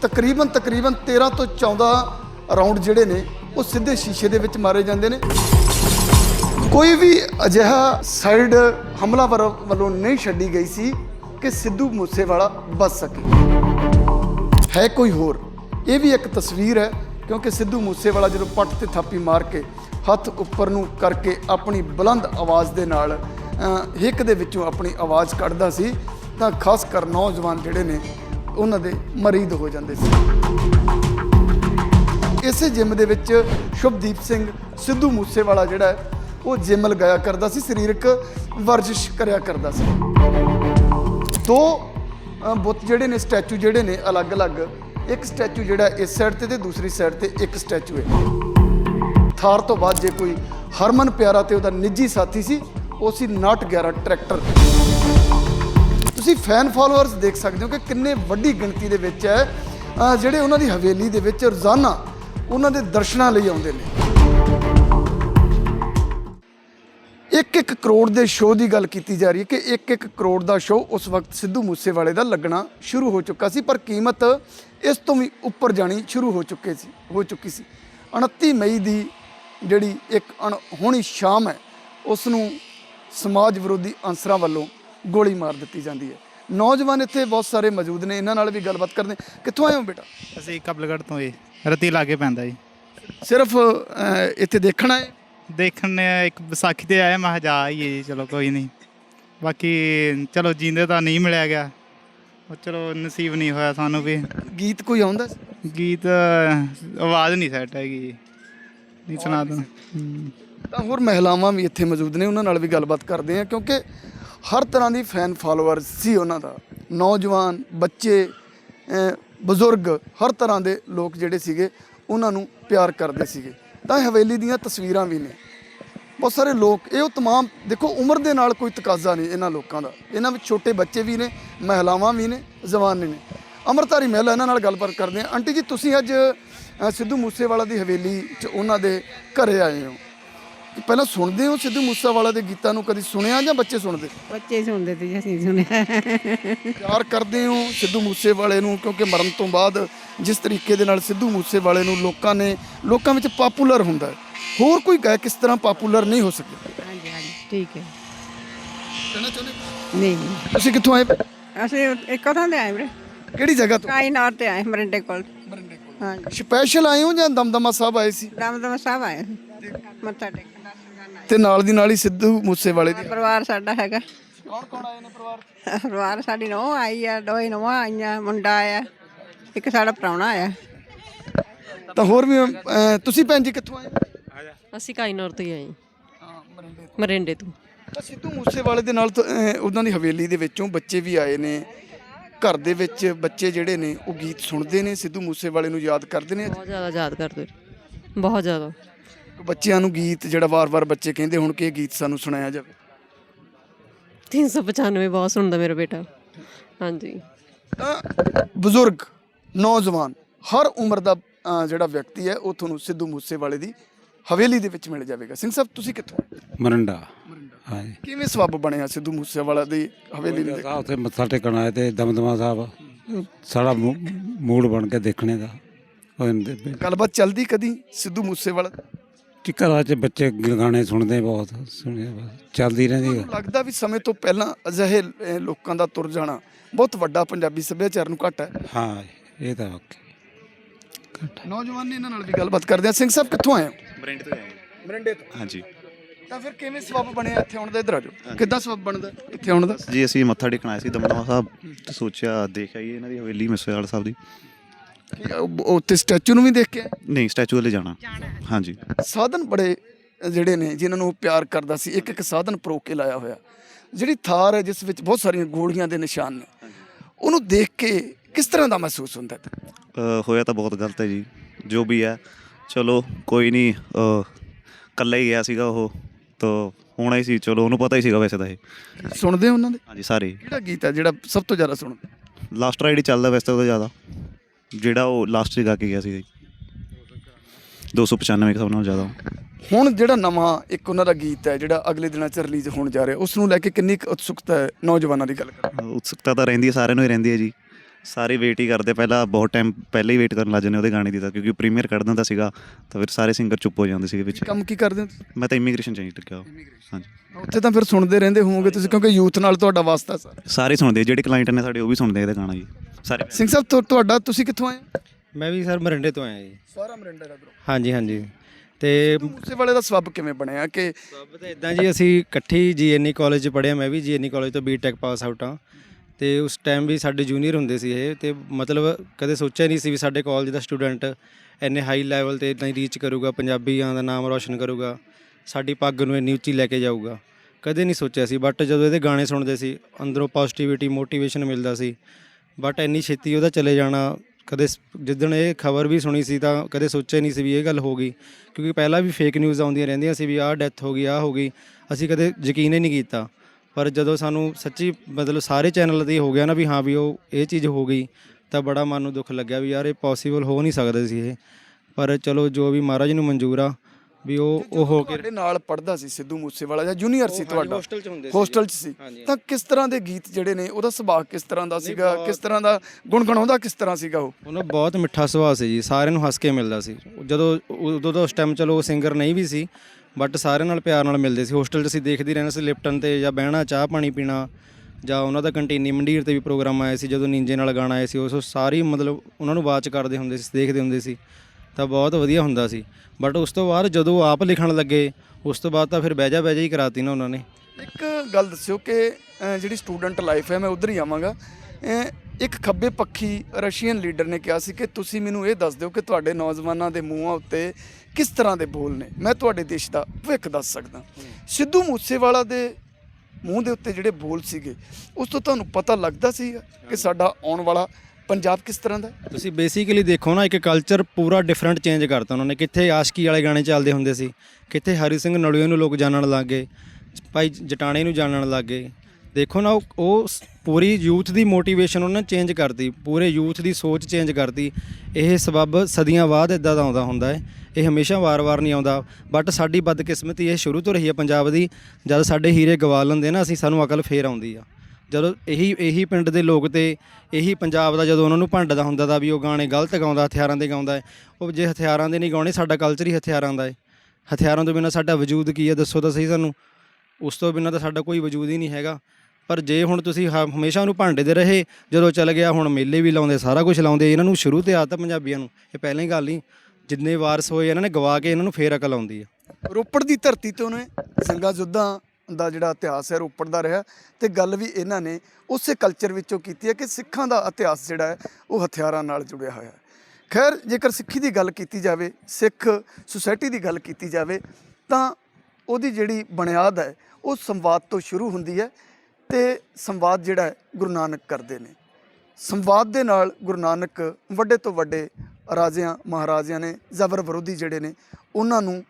ਤਕਰੀਬਨ ਤਕਰੀਬਨ 13 ਤੋਂ 14 ਰਾਉਂਡ ਜਿਹੜੇ ਨੇ, ਉਹ ਸਿੱਧੇ ਸ਼ੀਸ਼ੇ ਦੇ ਵਿੱਚ ਮਾਰੇ ਜਾਂਦੇ ਨੇ। ਕੋਈ ਵੀ ਅਜਿਹਾ ਸਾਈਡ ਹਮਲਾਵਰ ਵੱਲੋਂ ਨਹੀਂ ਛੱਡੀ ਗਈ ਸੀ ਕਿ ਸਿੱਧੂ ਮੂਸੇਵਾਲਾ ਬਚ ਸਕੇ। ਹੈ ਕੋਈ ਹੋਰ? ਇਹ ਵੀ ਇੱਕ ਤਸਵੀਰ ਹੈ, ਕਿਉਂਕਿ ਸਿੱਧੂ ਮੂਸੇਵਾਲਾ ਜਦੋਂ ਪੱਟ ਤੇ ਥਾਪੀ ਮਾਰ ਕੇ ਹੱਥ ਉੱਪਰ ਨੂੰ ਕਰਕੇ ਆਪਣੀ ਬੁਲੰਦ ਆਵਾਜ਼ ਦੇ ਨਾਲ ਹਿੱਕ ਦੇ ਵਿੱਚੋਂ ਆਪਣੀ ਆਵਾਜ਼ ਕੱਢਦਾ ਸੀ, ਤਾਂ ਖਾਸ ਕਰ ਨੌਜਵਾਨ ਜਿਹੜੇ ਨੇ ਉਹਨਾਂ ਦੇ ਮਰੀਦ ਹੋ ਜਾਂਦੇ ਸੀ। ਇਸੇ ਜਿਮ ਦੇ ਵਿੱਚ ਸ਼ੁਭਦੀਪ ਸਿੰਘ ਸਿੱਧੂ ਮੂਸੇਵਾਲਾ ਜਿਹੜਾ ਹੈ, ਉਹ ਜਿਮ ਲਗਾਇਆ ਕਰਦਾ ਸੀ, ਸਰੀਰਕ ਵਰਜਿਸ਼ ਕਰਿਆ ਕਰਦਾ ਸੀ। ਦੋ ਬੁੱਤ ਜਿਹੜੇ ਨੇ, ਸਟੈਚੂ ਜਿਹੜੇ ਨੇ, ਅਲੱਗ-ਅਲੱਗ, ਇੱਕ ਸਟੈਚੂ ਜਿਹੜਾ ਇਸ ਸਾਈਡ ਤੇ ਤੇ ਦੂਸਰੀ ਸਾਈਡ ਤੇ ਇੱਕ ਸਟੈਚੂ ਹੈ। ਥਾਰ ਤੋਂ ਬਾਅਦ ਜੇ ਕੋਈ ਹਰਮਨ ਪਿਆਰਾ ਤੇ ਉਹਦਾ ਨਿੱਜੀ ਸਾਥੀ ਸੀ, ਉਹ ਸੀ ਨਾਟ 11 ਟਰੈਕਟਰ। ਤੁਸੀਂ ਫੈਨ ਫਾਲੋਅਰਸ ਦੇਖ ਸਕਦੇ ਹੋ ਕਿ ਕਿੰਨੇ ਵੱਡੀ ਗਿਣਤੀ ਦੇ ਵਿੱਚ ਹੈ ਅ, ਜਿਹੜੇ ਉਹਨਾਂ ਦੀ ਹਵੇਲੀ ਦੇ ਵਿੱਚ ਰੋਜ਼ਾਨਾ ਉਹਨਾਂ ਦੇ ਦਰਸ਼ਨਾਂ ਲਈ ਆਉਂਦੇ ਨੇ। ਇੱਕ ਇੱਕ ਕਰੋੜ ਦੇ ਸ਼ੋਅ ਦੀ ਗੱਲ ਕੀਤੀ ਜਾ ਰਹੀ ਹੈ ਕਿ ਇੱਕ ਇੱਕ ਕਰੋੜ ਦਾ ਸ਼ੋਅ ਉਸ ਵਕਤ ਸਿੱਧੂ ਮੂਸੇਵਾਲੇ ਦਾ ਲੱਗਣਾ ਸ਼ੁਰੂ ਹੋ ਚੁੱਕਾ ਸੀ ਪਰ ਕੀਮਤ ਇਸ ਤੋਂ ਵੀ ਉੱਪਰ ਜਾਣੀ ਸ਼ੁਰੂ ਹੋ ਚੁੱਕੇ ਸੀ ਹੋ ਚੁੱਕੀ ਸੀ। 29 ਮਈ ਦੀ ਜਿਹੜੀ ਇੱਕ ਅਣਹੋਣੀ ਸ਼ਾਮ ਹੈ ਉਸ ਨੂੰ ਸਮਾਜ ਵਿਰੋਧੀ ਅਨਸਰਾਂ ਵੱਲੋਂ ਗੋਲੀ ਮਾਰ ਦਿੱਤੀ ਜਾਂਦੀ ਹੈ। ਨੌਜਵਾਨ ਇੱਥੇ ਬਹੁਤ ਸਾਰੇ ਮੌਜੂਦ ਨੇ ਇਹਨਾਂ ਨਾਲ ਵੀ ਗੱਲਬਾਤ ਕਰਦੇ ਹਾਂ। ਕਿੱਥੋਂ ਆਏ ਹੋ ਬੇਟਾ? ਅਸੀਂ ਕਬਲਗੜ੍ਹ ਤੋਂ ਜੀ ਰਤੀ ਲਾਗੇ ਪੈਂਦਾ ਜੀ। ਸਿਰਫ ਅਹ, ਇੱਥੇ ਦੇਖਣ ਆਏ? ਦੇਖਣ ਇੱਕ ਵਿਸਾਖੀ ਤੇ ਆਇਆ ਮੈਂ ਕਿਹਾ ਜਾ ਆਈਏ ਜੀ ਚਲੋ ਕੋਈ ਨਹੀਂ। ਬਾਕੀ ਚਲੋ ਜੀਂਦੇ ਤਾਂ ਨਹੀਂ ਮਿਲਿਆ ਗਿਆ। ਉਹ ਚਲੋ ਨਸੀਬ ਨਹੀਂ ਹੋਇਆ ਸਾਨੂੰ ਵੀ। ਗੀਤ ਕੋਈ ਆਉਂਦਾ ਸੀ? ਗੀਤ ਆਵਾਜ਼ ਨਹੀਂ ਸੈੱਟ ਹੈਗੀ ਜੀ। ਨਹੀਂ ਸੁਣਾ ਤਾਂ ਹੋਰ ਮਹਿਲਾਵਾਂ ਵੀ ਇੱਥੇ ਮੌਜੂਦ ਨੇ ਉਹਨਾਂ ਨਾਲ ਵੀ ਗੱਲਬਾਤ ਕਰਦੇ ਆ ਕਿਉਂਕਿ ਹਰ ਤਰ੍ਹਾਂ ਦੀ ਫੈਨ ਫਾਲੋਅਰ ਸੀ ਉਹਨਾਂ ਦਾ ਨੌਜਵਾਨ ਬੱਚੇ ਅਹ ਬਜ਼ੁਰਗ ਹਰ ਤਰ੍ਹਾਂ ਦੇ ਲੋਕ ਜਿਹੜੇ ਸੀਗੇ ਉਹਨਾਂ ਨੂੰ ਪਿਆਰ ਕਰਦੇ ਸੀਗੇ ਤਾਂ ਇਹ ਹਵੇਲੀ ਦੀਆਂ ਤਸਵੀਰਾਂ ਵੀ ਨੇ ਬਹੁਤ ਸਾਰੇ ਲੋਕ ਇਹ ਉਹ तमाम ਦੇਖੋ ਉਮਰ ਦੇ ਨਾਲ ਕੋਈ ਤਕਾਜ਼ਾ ਨਹੀਂ ਇਹਨਾਂ ਲੋਕਾਂ ਦਾ ਇਹਨਾਂ ਵਿੱਚ ਛੋਟੇ ਬੱਚੇ ਵੀ ਨੇ ਮਹਿਲਾਵਾਂ ਵੀ ਨੇ ਜਵਾਨ ਨੇ ਅਮਰਤਾਰੀ ਮਹਿਲਾ ਇਹਨਾਂ ਨਾਲ ਗੱਲਬਾਤ ਕਰਦੇ ਆ ਆਂਟੀ ਜੀ ਤੁਸੀਂ ਅੱਜ ਅ, ਸਿੱਧੂ ਮੂਸੇਵਾਲਾ ਦੀ ਹਵੇਲੀ 'ਚ ਉਹਨਾਂ ਦੇ ਘਰੇ ਆਏ ਹੋ ਪਹਿਲਾਂ ਸੁਣਦੇ ਹੋ ਸਿੱਧੂ ਮੂਸੇਵਾਲਾ ਦੇ ਗੀਤਾਂ ਨੂੰ ਕਦੀ ਸੁਣਿਆ ਜਾਂ ਬੱਚੇ ਸੁਣਦੇ? ਬੱਚੇ ਸੁਣਦੇ ਤੇ ਜੀ ਅਸੀਂ ਸੁਣਿਆ। ਪਿਆਰ ਕਰਦੇ ਹੋ ਸਿੱਧੂ ਮੂਸੇਵਾਲੇ ਨੂੰ ਕਿਉਂਕਿ ਮਰਨ ਤੋਂ ਬਾਅਦ ਜਿਸ ਤਰੀਕੇ ਦੇ ਨਾਲ ਸਿੱਧੂ ਮੂਸੇਵਾਲੇ ਨੂੰ ਲੋਕਾਂ ਨੇ ਲੋਕਾਂ ਵਿੱਚ ਪਪੂਲਰ ਹੁੰਦਾ ਹੈ। ਹੋਰ ਕੋਈ ਗਾਇਕ ਇਸ ਤਰ੍ਹਾਂ ਪਪੂਲਰ ਨਹੀਂ ਹੋ ਸਕਿਆ? ਹਾਂਜੀ ਹਾਂਜੀ ਠੀਕ ਹੈ। ਕਹਿਣਾ ਚਾਹੁੰਦੇ ਨਹੀਂ। ਤੁਸੀਂ ਕਿੱਥੋਂ ਆਏ? ਅਸੀਂ ਇੱਕੋ ਥਾਂ ਤੇ ਆਏ ਵੀਰੇ? ਕਿਹੜੀ ਜਗ੍ਹਾ ਤੋਂ? ਕਾਇਨਾਰ ਤੇ ਆਏ ਮਰਿੰਡੇ ਕੋਲ। ਹਾਂਜੀ। ਸਪੈਸ਼ਲ ਆਏ ਹੋ ਜਾਂ ਦਮਦਮਾ ਸਾਹਿਬ ਆਏ ਸੀ? ਦਮਦਮਾ ਸਾਹਿਬ ਆਏ। ਮੱਥਾ ਆਏ ਤੇ ਨਾਲ ਦੀ ਨਾਲ ਹੀ ਸਿੱਧੂ ਮੂਸੇਵਾਲੇ ਦੀ ਪਰਿਵਾਰ ਸਾਡਾ ਹੈਗਾ। ਕੌਣ ਕੌਣ ਆਏ ਨੇ ਪਰਿਵਾਰ ਪਰਿਵਾਰ ਸਾਡੀ ਨੋ ਆਈ ਆ ਦੋਈ ਨੋਆਂ ਆਈਆਂ ਮੁੰਡਾ ਆਇਆ ਇੱਕ ਸਾਡਾ ਪ੍ਰਾਹੁਣਾ ਆਇਆ। ਤਾਂ ਹੋਰ ਵੀ ਅਹ, ਤੁਸੀਂ ਭੈਣ ਜੀ ਕਿੱਥੋਂ ਆਏ? ਅਸੀਂ ਕਾਈਨੌਰ ਤੋਂ ਹੀ ਆਏ। ਹਾਂ ਮਰਿੰਡੇ ਮਰਿੰਡੇ ਤੋਂ। ਤਾਂ ਸਿੱਧੂ ਮੂਸੇਵਾਲੇ ਦੇ ਨਾਲ ਤਾਂ, ਅਹ, ਉਹਨਾਂ ਦੀ ਹਵੇਲੀ ਦੇ ਵਿੱਚੋਂ ਬੱਚੇ ਵੀ ਆਏ ਨੇ। ਘਰ ਦੇ ਵਿੱਚ ਬੱਚੇ ਜਿਹੜੇ ਨੇ ਉਹ ਗੀਤ ਸੁਣਦੇ ਨੇ। ਸਿੱਧੂ ਮੂਸੇਵਾਲੇ ਨੂੰ ਯਾਦ ਕਰਦੇ ਨੇ ਬਹੁਤ ਜ਼ਿਆਦਾ ਯਾਦ ਕਰਦੇ ਨੇ। ਬਹੁਤ ਜ਼ਿਆਦਾ। ਬੱਚਿਆਂ ਨੂੰ ਗੀਤ ਜਿਹੜਾ ਵਾਰ-ਵਾਰ ਬੱਚੇ ਕਹਿੰਦੇ ਹੁਣ ਕਿ ਇਹ ਗੀਤ ਸਾਨੂੰ ਸੁਣਾਇਆ ਜਾਵੇ। 395 ਬਹੁਤ ਸੁਣਦਾ ਮੇਰਾ ਬੇਟਾ। ਹਾਂਜੀ। ਤਾਂ ਬਜ਼ੁਰਗ ਨੌਜਵਾਨ ਹਰ ਉਮਰ ਦਾ ਜਿਹੜਾ ਵਿਅਕਤੀ ਹੈ ਉਹ ਤੁਹਾਨੂੰ ਸਿੱਧੂ ਮੂਸੇਵਾਲੇ ਦੀ ਹਵੇਲੀ ਦੇ ਵਿੱਚ ਮਿਲ ਜਾਵੇਗਾ। ਸਿੰਘ ਸਾਹਿਬ ਤੁਸੀਂ ਕਿੱਥੋਂ? ਮਰੰਡਾ। ਹਾਂਜੀ। ਕਿਵੇਂ ਸਬਬ ਬਣਿਆ ਸਿੱਧੂ ਮੂਸੇਵਾਲਾ ਦੀ ਹਵੇਲੀ ਦੇ ਸਾਹਿਬ ਉੱਥੇ ਮੱਥਾ ਟੇਕਣ ਆਏ ਤੇ ਦਮਦਮਾ ਸਾਹਿਬ ਸਾਡਾ ਮੂ- ਮੂਡ ਬਣ ਕੇ ਦੇਖਣੇ ਦਾ। ਉਹ ਗੱਲਬਾਤ ਚੱਲਦੀ ਕਦੀ ਸਿੱਧੂ ਮੂਸੇਵਾਲਾ? ਕਿ ਘਰਾਂ 'ਚ ਬੱਚੇ ਗਾਣੇ ਸੁਣਦੇ ਬਹੁਤ ਸੁਣਦੇ ਬਸ ਚੱਲਦੀ ਰਹਿੰਦੀ ਹੈ। ਲੱਗਦਾ ਵੀ ਸਮੇਂ ਤੋਂ ਪਹਿਲਾਂ ਅਜਿਹੇ ਅਹ, ਲੋਕਾਂ ਦਾ ਤੁਰ ਜਾਣਾ ਬਹੁਤ ਵੱਡਾ ਪੰਜਾਬੀ ਸੱਭਿਆਚਾਰ ਨੂੰ ਘਟ ਹੈ? ਹਾਂ ਇਹ ਤਾਂ ਓਕੇ ਨੌਜਵਾਨ ਨੇ ਇਹਨਾਂ ਨਾਲ ਵੀ ਗੱਲਬਾਤ ਕਰਦੇ ਆ ਸਿੰਘ ਸਾਹਿਬ ਕਿੱਥੋਂ ਆਏ ਹੋ? ਬ੍ਰੈਂਡ ਤੋਂ ਆਏ ਮਰਿੰਡੇ ਤੋਂ? ਹਾਂਜੀ। ਤਾਂ ਫਿਰ ਕਿਵੇਂ ਸਬਬ ਬਣਿਆ ਇੱਥੇ ਆਉਣ ਦਾ? ਇੱਧਰ ਆ ਜਾਓ। ਕਿੱਦਾਂ ਸਬਬ ਬਣਦਾ? ਇੱਥੇ ਆਉਣ ਦਾ? ਜੀ ਅਸੀਂ ਮੱਥਾ ਟੇਕਣ ਆਏ ਸੀ ਦਮਦਮਾ ਸਾਹਿਬ। ਤੇ ਸੋਚਿਆ ਦੇਖ ਆਈਏ ਇਹਨਾਂ ਦੀ ਹਵੇਲੀ ਮਿਸਵਾਲ ਸਾਹਿਬ ਦੀ। ਉੱਥੇ ਸਟੈਚੂ ਨੂੰ ਵੀ ਦੇਖ ਕੇ ਆਏ? ਨਹੀਂ ਸਟੈਚੂ ਵਾਲੇ ਜਾਣਾ। ਹਾਂਜੀ। ਸਾਧਨ ਬੜੇ ਜਿਹੜੇ ਨੇ ਜਿਨ੍ਹਾਂ ਨੂੰ ਉਹ ਪਿਆਰ ਕਰਦਾ ਸੀ ਇੱਕ ਇੱਕ ਸਾਧਨ ਪਰੋ ਕੇ ਲਾਇਆ ਹੋਇਆ। ਜਿਹੜੀ ਥਾਰ ਹੈ ਜਿਸ ਵਿੱਚ ਬਹੁਤ ਸਾਰੀਆਂ ਗੋਲੀਆਂ ਦੇ ਨਿਸ਼ਾਨ ਨੇ ਉਹਨੂੰ ਦੇਖ ਕੇ ਕਿਸ ਤਰ੍ਹਾਂ ਦਾ ਮਹਿਸੂਸ ਹੁੰਦਾ ਹੈ? ਅ, ਹੋਇਆ ਤਾਂ ਬਹੁਤ ਗਲਤ ਹੈ ਜੀ। ਜੋ ਵੀ ਹੈ ਚਲੋ ਕੋਈ ਨਹੀਂ ਅ, ਇਕੱਲਾ ਹੀ ਗਿਆ ਸੀਗਾ ਉਹ ਤਾਂ ਹੋਣਾ ਹੀ ਸੀ। ਚਲੋ ਉਹਨੂੰ ਪਤਾ ਹੀ ਸੀਗਾ ਵੈਸੇ ਤਾਂ ਇਹ। ਸੁਣਦੇ ਹੋ ਉਹਨਾਂ ਦੇ? ਹਾਂਜੀ ਸਾਰੇ। ਕਿਹੜਾ ਗੀਤ ਹੈ ਜਿਹੜਾ ਸਭ ਤੋਂ ਜ਼ਿਆਦਾ ਸੁਣਦੇ? ਲਾਸਟ ਰਾਈਡ ਹੀ ਚੱਲਦਾ ਵੈਸੇ ਤਾਂ ਉਹਦਾ ਜ਼ਿਆਦਾ। ਜਿਹੜਾ ਉਹ ਲਾਸਟ 'ਚ ਗਾ ਕੇ ਗਿਆ ਜੀ 295 ਸਭ ਨਾਲੋਂ ਜ਼ਿਆਦਾ। ਹੁਣ ਜਿਹੜਾ ਨਵਾਂ ਇੱਕ ਉਹਨਾਂ ਦਾ ਗੀਤ ਹੈ ਜਿਹੜਾ ਅਗਲੇ ਦਿਨਾਂ 'ਚ ਰਿਲੀਜ਼ ਹੋਣ ਜਾ ਰਿਹਾ ਉਸ ਨੂੰ ਲੈ ਕੇ ਕਿੰਨੀ ਕੁ ਉਤਸੁਕਤਾ ਹੈ ਨੌਜਵਾਨਾਂ ਦੀ ਗੱਲ ਕਰ। ਉਤਸੁਕਤਾ ਤਾਂ ਰਹਿੰਦੀ ਹੈ ਸਾਰਿਆਂ ਨੂੰ ਹੀ ਰਹਿੰਦੀ ਹੈ ਜੀ। ਸਾਰੇ ਵੇਟ ਹੀ ਕਰਦੇ। ਪਹਿਲਾਂ ਬਹੁਤ ਟਾਈਮ ਪਹਿਲਾਂ ਹੀ ਵੇਟ ਕਰਨ ਲੱਗ ਜਾਂਦੇ ਉਹਦੇ ਗਾਣੇ ਦੀ ਤਾਂ ਕਿਉਂਕਿ ਪ੍ਰੀਮੀਅਰ ਕੱਢ ਦਿੰਦਾ ਸੀਗਾ ਤਾਂ ਫਿਰ ਸਾਰੇ ਸਿੰਗਰ ਚੁੱਪ ਹੋ ਜਾਂਦੇ ਸੀਗੇ ਵਿੱਚ ਕੰਮ ਕੀ ਕਰਦੇ ਹੋ ਤੁਸੀਂ? ਮੈਂ ਤਾਂ ਇਮੀਗ੍ਰੇਸ਼ਨ ਚ ਹੀ ਟਿਕਿਆ। ਹਾਂਜੀ। ਉੱਥੇ ਤਾਂ ਫਿਰ ਸੁਣਦੇ ਰਹਿੰਦੇ ਹੋਵੋਗੇ ਤੁਸੀਂ ਕਿਉਂਕਿ ਯੂਥ ਨਾਲ ਤੁਹਾਡਾ ਵਾਸਤਾ ਸਰ। ਸਾਰੇ ਸੁਣਦੇ ਜਿਹੜੇ ਕਲਾਇੰਟ ਨੇ ਸਾਡੇ ਉਹ ਵੀ ਸੁਣਦੇ ਇਹਦਾ ਗਾਣਾ ਜੀ। ਸਾਰੇ ਸਿੰਘ ਸਾਹਿਬ ਤੁਹਾਡਾ ਤੁਸੀਂ ਕਿੱਥੋਂ ਆਏ ਮੈਂ ਵੀ ਸਰ ਮਰਿੰਡੇ ਤੋਂ ਆਇਆ ਜੀ। ਸਾਰਾ ਮਰਿੰਡਾ ਦਾ ਬ్రో ਹਾਂਜੀ ਹਾਂਜੀ। ਤੇ ਮੂਸੇ ਵਾਲੇ ਦਾ ਸਬਬ ਕਿਵੇਂ ਬਣਿਆ ਕਿ ਸਭ ਤਾਂ ਇਦਾਂ ਜੀ ਅਸੀਂ ਇਕੱਠੀ ਜੀਐਨਈ ਕਾਲਜ 'ਚ ਪੜ੍ਹਿਆ ਮੈਂ ਵੀ ਜੀਐਨਈ ਕਾਲਜ ਤੋਂ ਬੀਟੈਕ ਪਾਸ ਆਊਟ ਆ ਤੇ ਉਸ ਟਾਈਮ ਵੀ ਸਾਡੇ ਜੂਨੀਅਰ ਹੁੰਦੇ ਸੀ ਇਹ, ਤੇ ਮਤਲਬ ਕਦੇ ਸੋਚਿਆ ਨਹੀਂ ਸੀ ਵੀ ਸਾਡੇ ਕਾਲਜ ਦਾ ਸਟੂਡੈਂਟ ਇੰਨੇ ਹਾਈ ਲੈਵਲ ਤੇ ਇਦਾਂ ਰੀਚ ਕਰੂਗਾ, ਪੰਜਾਬੀਆਂ ਦਾ ਨਾਮ ਰੌਸ਼ਨ ਕਰੂਗਾ, ਸਾਡੀ ਪੱਗ ਨੂੰ ਇੰਨੀ ਉੱਚੀ ਲੈ ਕੇ ਜਾਊਗਾ। ਕਦੇ ਨਹੀਂ ਸੋਚਿਆ ਸੀ ਬਟ ਜਦੋਂ ਇਹਦੇ ਗਾਣੇ ਸੁਣਦੇ ਸੀ, ਅੰਦਰੋਂ ਪੋਜ਼ਿਟਿਵਿਟੀ ਮੋਟੀਵੇਸ਼ਨ ਮਿਲਦਾ ਸੀ ਬਟ ਇੰਨੀ ਛੇਤੀ ਉਹਦਾ ਚਲੇ ਜਾਣਾ, ਕਦੇ ਜਿੱਦਣ ਇਹ ਖਬਰ ਵੀ ਸੁਣੀ ਸੀ ਤਾਂ ਕਦੇ ਸੋਚਿਆ ਨਹੀਂ ਸੀ ਵੀ ਇਹ ਗੱਲ ਹੋ ਗਈ, ਕਿਉਂਕਿ ਪਹਿਲਾਂ ਵੀ ਫੇਕ ਨਿਊਜ਼ ਆਉਂਦੀਆਂ ਰਹਿੰਦੀਆਂ ਸੀ ਵੀ ਆਹ ਡੈਥ ਹੋ ਗਈ, ਆਹ ਹੋ ਗਈ, ਅਸੀਂ ਕਦੇ ਯਕੀਨ ਹੀ ਨਹੀਂ ਕੀਤਾ। ਪਰ ਜਦੋਂ ਸਾਨੂੰ ਸੱਚੀ ਮਤਲਬ ਸਾਰੇ ਚੈਨਲ ਤੇ ਹੋ ਗਿਆ ਨਾ ਵੀ ਹਾਂ ਵੀ ਉਹ ਇਹ ਚੀਜ਼ ਹੋ ਗਈ ਤਾਂ ਬੜਾ ਮਨ ਨੂੰ ਦੁੱਖ ਲੱਗਿਆ ਵੀ ਯਾਰ ਇਹ ਪੋਸੀਬਲ ਹੋ ਨਹੀਂ ਸਕਦਾ ਸੀ ਇਹ। ਪਰ ਚਲੋ ਜੋ ਵੀ ਮਹਾਰਾਜ ਨੂੰ ਮਨਜ਼ੂਰ ਆ ਵੀ ਉਹ ਉਹ ਹੋ ਕੇ ਤੁਹਾਡੇ ਨਾਲ ਪੜਦਾ ਸੀ ਸਿੱਧੂ ਮੂਸੇਵਾਲਾ ਜਾਂ ਜੂਨੀਅਰ ਸੀ ਤੁਹਾਡਾ? ਹੋਸਟਲ 'ਚ ਹੁੰਦੇ ਸੀ ਹੋਸਟਲ 'ਚ ਸੀ। ਹਾਂਜੀ। ਤਾਂ ਕਿਸ ਤਰ੍ਹਾਂ ਦੇ ਗੀਤ ਜਿਹੜੇ ਨੇ ਉਹਦਾ ਸੁਭਾਅ ਕਿਸ ਤਰ੍ਹਾਂ ਦਾ ਸੀਗਾ? ਕਿਸ ਤਰ੍ਹਾਂ ਦਾ ਗੁਣਗੁਣਾਉਂਦਾ ਕਿਸ ਤਰ੍ਹਾਂ ਸੀਗਾ ਉਹ? ਉਹਨਾਂ ਬਹੁਤ ਮਿੱਠਾ ਸੁਭਾਅ ਸੀ ਜੀ ਸਾਰਿਆਂ ਨੂੰ ਹੱਸ ਕੇ ਮਿਲਦਾ ਸੀ। ਜਦੋਂ ਉਦੋਂ ਤਾਂ ਉਸ ਟਾਈਮ ਚਲੋ ਸਿੰਗਰ ਨਹੀਂ ਵੀ ਸੀ ਬਟ ਸਾਰਿਆਂ ਨਾਲ ਪਿਆਰ ਨਾਲ ਮਿਲਦੇ ਸੀ। ਹੋਸਟਲ 'ਚ ਅਸੀਂ ਦੇਖਦੇ ਹੀ ਰਹਿੰਦੇ ਸੀ ਲਿਪਟਨ ਤੇ ਜਾਂ ਬਹਿਣਾ, ਚਾਹ ਪਾਣੀ ਪੀਣਾ, ਜਾਂ ਉਹਨਾਂ ਦਾ ਕੰਟੀਨੀ ਮੰਡੀਰ ਤੇ ਵੀ ਪ੍ਰੋਗਰਾਮ ਆਇਆ ਸੀ, ਜਦੋਂ ਨਿੰਜੇ ਨਾਲ ਗਾਣਾ ਆਇਆ ਸੀ, ਉਸ ਸਾਰੀ ਮਤਲਬ ਉਹਨਾਂ ਨੂੰ ਵਾਚ ਕਰਦੇ ਹੁੰਦੇ ਸੀ, ਦੇਖਦੇ ਹੁੰਦੇ ਸੀ, ਤਾਂ ਬਹੁਤ ਵਧੀਆ ਹੁੰਦਾ ਸੀ। ਬਟ ਉਸ ਤੋਂ ਬਾਅਦ ਜਦੋਂ ਆਪ ਲਿਖਣ ਲੱਗੇ, ਉਸ ਤੋਂ ਬਾਅਦ ਤਾਂ ਫਿਰ ਬਹਿਜਾ ਬਹਿਜਾ ਹੀ ਕਰਾਤੀ ਨਾ ਉਹਨਾਂ ਨੇ। ਇੱਕ ਗੱਲ ਦੱਸਿਓ ਕਿ ਜਿਹੜੀ ਸਟੂਡੈਂਟ ਲਾਈਫ ਹੈ, ਮੈਂ ਉਧਰ ਹੀ ਆਵਾਂਗਾ। ਇੱਕ ਖੱਬੇ ਪੱਖੀ ਰਸ਼ੀਅਨ ਲੀਡਰ ਨੇ ਕਿਹਾ ਸੀ ਕਿ ਤੁਸੀਂ ਮੈਨੂੰ ਇਹ ਦੱਸ ਦਿਓ ਕਿ ਤੁਹਾਡੇ ਨੌਜਵਾਨਾਂ ਦੇ ਮੂੰਹਾਂ ਉੱਤੇ ਕਿਸ ਤਰ੍ਹਾਂ ਦੇ ਬੋਲ ਨੇ। ਮੈਂ ਤੁਹਾਡੇ ਦੇਸ਼ ਦਾ ਭਵਿੱਖ ਦੱਸ ਸਕਦਾ। ਸਿੱਧੂ ਮੂਸੇਵਾਲਾ ਦੇ ਮੂੰਹ ਦੇ ਉੱਤੇ ਜਿਹੜੇ ਬੋਲ ਸੀਗੇ, ਉਸ ਤੋਂ ਤੁਹਾਨੂੰ ਪਤਾ ਲੱਗਦਾ ਸੀ ਕਿ ਸਾਡਾ ਆਉਣ ਵਾਲਾ ਪੰਜਾਬ ਕਿਸ ਤਰ੍ਹਾਂ ਦਾ ਤੁਸੀਂ ਬੇਸਿਕਲੀ ਦੇਖੋ ਨਾ, ਇੱਕ ਕਲਚਰ ਪੂਰਾ ਡਿਫਰੈਂਟ ਚੇਂਜ ਕਰਤਾ ਉਹਨਾਂ ਨੇ। ਕਿੱਥੇ ਆਸ਼ਕੀ ਵਾਲੇ ਗਾਣੇ ਚੱਲਦੇ ਹੁੰਦੇ ਸੀ, ਕਿੱਥੇ ਹਰੀ ਸਿੰਘ ਨਲੂਏ ਨੂੰ ਲੋਕ ਜਾਣਨ ਲੱਗ ਗਏ, ਭਾਈ ਜਟਾਣੇ ਨੂੰ ਜਾਣਨ ਲੱਗ ਗਏ। ਦੇਖੋ ਨਾ, ਉਹ- ਉਹ ਸ- ਪੂਰੀ ਯੂਥ ਦੀ ਮੋਟੀਵੇਸ਼ਨ ਉਹਨਾਂ ਨੇ ਚੇਂਜ ਕਰਤੀ, ਪੂਰੇ ਯੂਥ ਦੀ ਸੋਚ ਚੇਂਜ ਕਰਤੀ। ਇਹ ਸਬੱਬ ਸਦੀਆਂ ਬਾਅਦ ਇਦਾਂ ਦਾ ਆਉਂਦਾ ਹੁੰਦਾ ਹੈ। ਇਹ ਹਮੇਸ਼ਾ ਵਾਰ-ਵਾਰ ਨਹੀਂ ਆਉਂਦਾ। ਬਟ ਸਾਡੀ ਬਦਕਿਸਮਤੀ ਇਹ ਸ਼ੁਰੂ ਤੋਂ ਰਹੀ ਹੈ ਪੰਜਾਬ ਦੀ। ਜਦ ਸਾਡੇ ਹੀਰੇ ਗਵਾ ਲੈਂਦੇ ਨਾ, ਅਸੀਂ ਸਾਨੂੰ ਅਕਲ ਫੇਰ ਆਉਂਦੀ ਆ। ਜਦੋਂ ਇਹੀ ਇਹੀ ਪਿੰਡ ਦੇ ਲੋਕ ਤੇ ਇਹੀ ਪੰਜਾਬ ਦਾ ਜਦੋਂ ਉਹਨਾਂ ਨੂੰ ਭੰਡਦਾ ਹੁੰਦਾ ਦਾ ਵੀ ਉਹ ਗਾਣੇ ਗਲਤ ਗਾਉਂਦਾ, ਹਥਿਆਰਾਂ ਦੇ ਗਾਉਂਦਾ ਹੈ। ਉਹ ਜੇ ਹਥਿਆਰਾਂ ਦੇ ਨਹੀਂ ਗਾਉਣੇ, ਸਾਡਾ ਕਲਚਰ ਹੀ ਹਥਿਆਰਾਂ ਦਾ ਹੈ। ਹਥਿਆਰਾਂ ਤੋਂ ਬਿਨਾਂ ਸਾਡਾ ਵਜੂਦ ਕੀ ਹੈ, ਦੱਸੋ ਤਾਂ ਸਹੀ ਸਾਨੂੰ। ਉਸ ਤੋਂ ਬਿਨਾਂ ਤਾਂ ਸਾਡਾ ਕੋਈ ਵਜੂਦ ਹੀ ਨਹੀਂ ਹੈਗਾ। ਪਰ ਜੇ ਹੁਣ ਤੁਸੀਂ ਹ- ਹਮੇਸ਼ਾ ਉਹਨੂੰ ਭਾਂਡੇ ਦੇ ਰਹੇ, ਜਦੋਂ ਚੱਲ ਗਿਆ, ਹੁਣ ਮੇਲੇ ਵੀ ਲਾਉਂਦੇ, ਸਾਰਾ ਕੁਝ ਲਾਉਂਦੇ, ਇਹਨਾਂ ਨੂੰ ਸ਼ੁਰੂ ਤੇ ਆਦਤ ਪੰਜਾਬੀਆਂ ਨੂੰ, ਇਹ ਪਹਿਲਾਂ ਹੀ ਗੱਲ ਨਹੀਂ ਜਿੰਨੇ ਵਾਰਸ ਹੋਏ ਇਹਨਾਂ ਨੇ ਗਵਾ ਕੇ ਇਹਨਾਂ ਨੂੰ ਫੇਰ ਅਕਲ ਆਉਂਦੀ ਆ। ਰੋਪੜ ਦੀ ਧਰਤੀ ਤੋਂ ਨੇ ਸਿੰਘਾਂ ਯੁੱਧਾਂ ਦਾ ਜਿਹੜਾ ਇਤਿਹਾਸ ਹੈ, ਰੋਪੜ ਦਾ ਰਿਹਾ, ਤੇ ਗੱਲ ਵੀ ਇਹਨਾਂ ਨੇ ਉਸੇ ਕਲਚਰ ਵਿੱਚੋਂ ਕੀਤੀ ਹੈ ਕਿ ਸਿੱਖਾਂ ਦਾ ਇਤਿਹਾਸ ਜਿਹੜਾ ਹੈ, ਉਹ ਹਥਿਆਰਾਂ ਨਾਲ ਜੁੜਿਆ ਹੋਇਆ ਹੈ। ਖੈਰ, ਜੇਕਰ ਸਿੱਖੀ ਦੀ ਗੱਲ ਕੀਤੀ ਜਾਵੇ, ਸਿੱਖ ਸੁਸਾਇਟੀ ਦੀ ਗੱਲ ਕੀਤੀ ਜਾਵੇ, ਤਾਂ ਉਹਦੀ ਜਿਹੜੀ ਬੁਨਿਆਦ ਹੈ, ਉਹ ਸੰਵਾਦ ਤੋਂ ਸ਼ੁਰੂ ਹੁੰਦੀ ਹੈ ਤੇ ਸੰਵਾਦ ਜਿਹੜਾ ਗੁਰੂ ਨਾਨਕ ਕਰਦੇ ਨੇ। ਸੰਵਾਦ ਦੇ ਨਾਲ ਗੁਰੂ ਨਾਨਕ ਵੱਡੇ ਤੋਂ ਵੱਡੇ ਰਾਜਿਆਂ, ਮਹਾਰਾਜਿਆਂ ਨੇ, ਜ਼ਬਰ ਵਿਰੋਧੀ ਜਿਹੜੇ ਨੇ, ਉਹਨਾਂ ਨੂੰ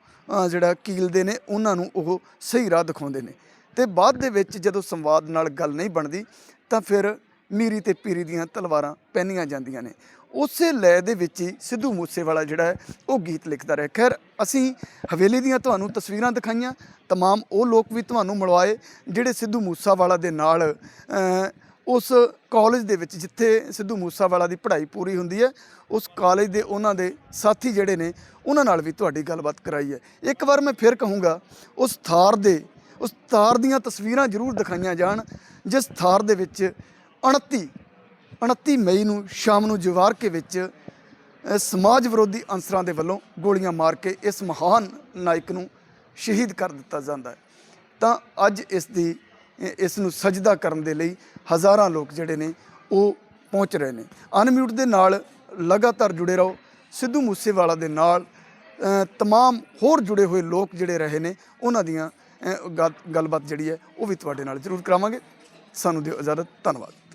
ਜਿਹੜਾ ਕੀਲਦੇ ਨੇ, ਉਹਨਾਂ ਨੂੰ ਉਹ ਸਹੀ ਰਾਹ ਦਿਖਾਉਂਦੇ ਨੇ। ਤੇ ਬਾਅਦ ਦੇ ਵਿੱਚ ਜਦੋਂ ਸੰਵਾਦ ਨਾਲ ਗੱਲ ਨਹੀਂ ਬਣਦੀ, ਤਾਂ ਫਿਰ ਮੀਰੀ ਤੇ ਪੀਰੀ ਦੀਆਂ ਤਲਵਾਰਾਂ ਪਹਿਨੀਆਂ ਜਾਂਦੀਆਂ ਨੇ। ਉਸੇ ਲੈ ਦੇ ਵਿੱਚ ਹੀ ਸਿੱਧੂ ਮੂਸੇਵਾਲਾ ਜਿਹੜਾ ਹੈ ਉਹ ਗੀਤ ਲਿਖਦਾ ਰਿਹਾ ਖੈਰ ਅਸੀਂ ਹਵੇਲੀ ਦੀਆਂ ਤੁਹਾਨੂੰ ਤਸਵੀਰਾਂ ਦਿਖਾਈਆਂ तमाम ਉਹ ਲੋਕ ਵੀ ਤੁਹਾਨੂੰ ਮਿਲਵਾਏ ਜਿਹੜੇ ਸਿੱਧੂ ਮੂਸਾਵਾਲਾ ਦੇ ਨਾਲ ਅਹ, ਉਸ ਕਾਲਜ ਦੇ ਵਿੱਚ ਜਿੱਥੇ ਸਿੱਧੂ ਮੂਸਾਵਾਲਾ ਦੀ ਪੜ੍ਹਾਈ ਪੂਰੀ ਹੁੰਦੀ ਹੈ ਉਸ ਕਾਲਜ ਦੇ ਉਹਨਾਂ ਦੇ ਸਾਥੀ ਜਿਹੜੇ ਨੇ ਉਹਨਾਂ ਨਾਲ ਵੀ ਤੁਹਾਡੀ ਗੱਲਬਾਤ ਕਰਾਈ ਹੈ ਇੱਕ ਵਾਰ ਮੈਂ ਫਿਰ ਕਹੂੰਗਾ ਉਸ ਥਾਰ ਦੇ ਉਸ ਥਾਰ ਦੀਆਂ ਤਸਵੀਰਾਂ ਜ਼ਰੂਰ ਦਿਖਾਈਆਂ ਜਾਣ ਜਿਸ ਥਾਰ ਦੇ ਵਿੱਚ 29 29 ਮਈ ਨੂੰ ਸ਼ਾਮ ਨੂੰ ਜਵਾਰਕੇ ਵਿੱਚ ਸਮਾਜ ਵਿਰੋਧੀ ਅੰਸਰਾਂ ਦੇ ਵੱਲੋਂ ਗੋਲੀਆਂ ਮਾਰ ਕੇ ਇਸ ਮਹਾਨ ਨਾਇਕ ਨੂੰ ਸ਼ਹੀਦ ਕਰ ਦਿੱਤਾ ਜਾਂਦਾ ਹੈ। ਤਾਂ ਅੱਜ ਇਸ ਦੀ ਇਸ ਨੂੰ ਸਜਦਾ ਕਰਨ ਦੇ ਲਈ ਹਜ਼ਾਰਾਂ ਲੋਕ ਜਿਹੜੇ ਨੇ ਉਹ ਪਹੁੰਚ ਰਹੇ ਨੇ। ਅਨਮਿਊਟ ਦੇ ਨਾਲ ਲਗਾਤਾਰ ਜੁੜੇ ਰਹੋ। ਸਿੱਧੂ ਮੂਸੇਵਾਲਾ ਦੇ ਨਾਲ ਅ, ਤਮਾਮ ਹੋਰ ਜੁੜੇ ਹੋਏ ਲੋਕ ਜਿਹੜੇ ਰਹੇ ਨੇ ਉਹਨਾਂ ਦੀਆਂ ਗੱਲਬਾਤ ਜਿਹੜੀ ਹੈ ਉਹ ਵੀ ਤੁਹਾਡੇ ਨਾਲ ਜ਼ਰੂਰ ਕਰਾਵਾਂਗੇ। ਸਾਨੂੰ ਦਿਓ ਇਜਾਜ਼ਤ। ਧੰਨਵਾਦ।